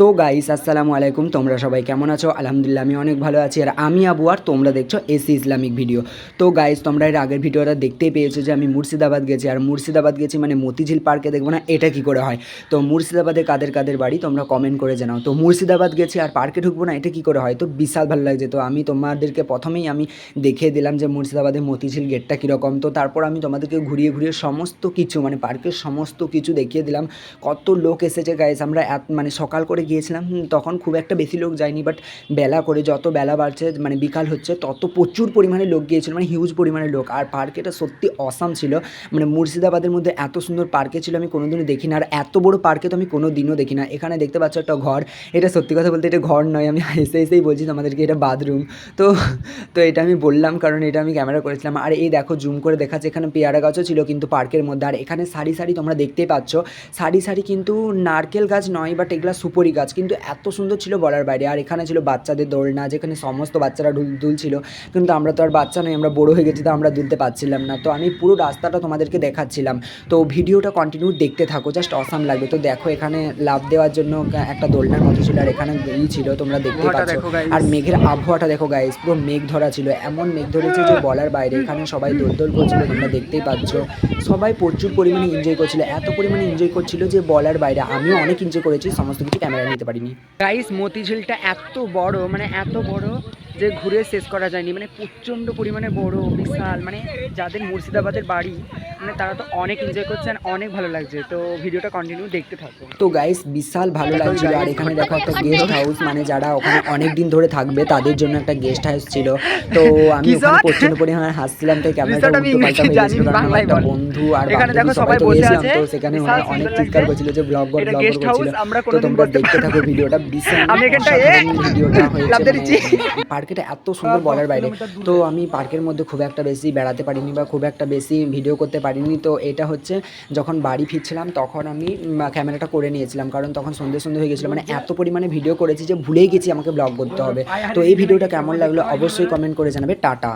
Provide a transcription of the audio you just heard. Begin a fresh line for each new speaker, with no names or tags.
তো গাইস আসসালামু আলাইকুম। তোমরা সবাই কেমন আছো? আলহামদুলিল্লাহ, আমি অনেক ভালো আছি। আর আমি আবু, আর তোমরা দেখছ এসি ইসলামিক ভিডিও তো গাইস তোমরা এর আগের ভিডিওটা দেখতেই পেয়েছ যে আমি মুর্শিদাবাদ গেছি। আর মুর্শিদাবাদ গেছি মানে মতিঝিল পার্কে, দেখব না এটা কি করে হয়। তো মুর্শিদাবাদে কাদের কাদের বাড়ি, তোমরা কমেন্ট করে জানাও। তো মুর্শিদাবাদ গেছি আর পার্কে ঢুকবো না, এটা কি করে হয়? তো বিশাল ভালো লাগছে। তো আমি তোমাদেরকে প্রথমেই আমি দেখিয়ে দিলাম যে মুর্শিদাবাদের মতিঝিল গেটটা কীরকম। তো তারপর আমি তোমাদেরকে ঘুরিয়ে ঘুরিয়ে সমস্ত কিছু মানে পার্কের সমস্ত কিছু দেখিয়ে দিলাম। কত লোক এসেছে গাইস আমরা মানে সকাল করে গিয়েছিলাম তখন খুব একটা বেশি লোক যায়নি বাট বেলা করে যত বেলা বাড়ছে মানে বিকাল হচ্ছে, তত প্রচুর পরিমাণে লোক গিয়েছিল মানে হিউজ পরিমাণে লোক। আর পার্কেটা সত্যি অসাম ছিল মানে মুর্শিদাবাদের মধ্যে এত সুন্দর পার্কে ছিল আমি কোনোদিনও দেখি না আর এত বড় পার্কে তো আমি কোনো দিনও দেখি না এখানে দেখতে পাচ্ছ একটা ঘর, এটা সত্যি কথা বলতে এটা ঘর নয়, আমি হেসে হেসেই বলছি তোমাদেরকে এটা বাথরুম তো তো এটা আমি বললাম, কারণ এটা আমি ক্যামেরা করেছিলাম। আর এই দেখো জুম করে দেখাচ্ছে, এখানে পেয়ারা গাছও ছিল কিন্তু পার্কের মধ্যে। আর এখানে সারি সারি তোমরা দেখতেই পাচ্ছ, সারি সারি কিন্তু নারকেল গাছ নয় বাট এগুলো সুপরি গাছ কিন্তু এত সুন্দর ছিল বলার বাইরে। আর এখানে ছিল বাচ্চাদের দোলনা যেখানে সমস্ত বাচ্চারা দুল দুলছিল। কিন্তু আমরা তো আর বাচ্চা নই আমরা বড় হয়ে গেছি তো আমরা দুলতে পারছিলাম না। তো আমি পুরো রাস্তাটা তোমাদেরকে দেখাচ্ছিলাম। তো ভিডিওটা কন্টিনিউ দেখতে থাকো জাস্ট অসাম লাগবে। তো দেখো এখানে লাভ দেওয়ার জন্য একটা দোলনার মতো ছিল আর এখানে ই ছিল তোমরা দেখতে পাচ্ছ। আর মেঘের আবহাওয়াটা দেখো গাইস পুরো মেঘ ধরা ছিল। এমন মেঘ ধরেছে যে বলার বাইরে এখানে সবাই দোল দোল করছিল তোমরা দেখতেই পাচ্ছ। সবাই প্রচুর পরিমাণে এনজয় করছিল এত পরিমাণে এনজয় করছিল যে বলার বাইরে। আমিও অনেক এনজয় করেছি সমস্ত কিছু ক্যামেরা নিতে পারিনি।
গাইস মতিঝিলটা এত বড় মানে এত বড় যে ঘুরে শেষ করা যায়নি। মানে প্রচণ্ড পরিমাণে বড়, বিশাল মানে যাদের মুর্শিদাবাদের বাড়ি মানে তারা তো অনেক এনজয় করছে আর অনেক ভালো লাগছে। তো ভিডিওটা কন্টিনিউ দেখতে থাকো।
তো গাইস বিশাল ভালো লাগছিল। আর এখানে দেখো একটা গেস্ট হাউস মানে যারা ওখানে অনেক দিন ধরে থাকবে তাদের জন্য একটা গেস্ট হাউস ছিল। তো আমি? ওখানে প্রচণ্ড পরিমাণে হাসছিলাম তাই ক্যামেরাটা
আমি
উল্টো পাল্টা হয়ে গেছিল কারণ আমার একটা বন্ধু আর
এখানে
বান্ধবী
দেখো
সবাই তো
বসে
গেছিলাম
আছে,
তো সেখানে অনেক চিৎকার করছিল যে ব্লগ ব্লগ
house,
করছিল।
আমরা
তো তোমরা দেখতে থাকো ভিডিওটা। বিশাল
আমি এখানটায়,
অসাধারণ
এ!
ভিডিওটা হয়েছে।
দিচ্ছি।
মানে পার্কেটা এত সুন্দর বলার বাইরে। তো আমি পার্কের মধ্যে খুব একটা বেশি বেড়াতে পারিনি বা খুব একটা বেশি ভিডিও করতে পারিনি। তো এটা হচ্ছে যখন বাড়ি ফিরছিলাম তখন আমি ক্যামেরাটা করে নিয়েছিলাম। কারণ তখন সন্ধ্যে সন্ধ্যে হয়ে গেছিল। মানে এত পরিমাণে ভিডিও করেছি যে ভুলেই গেছি আমাকে ব্লগ করতে হবে। তো এই ভিডিওটা কেমন লাগল অবশ্যই কমেন্ট করে জানাবে। টাটা।